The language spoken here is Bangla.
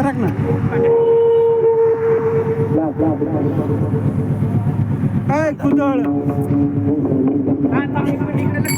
মাথা রাখ না এই কুদল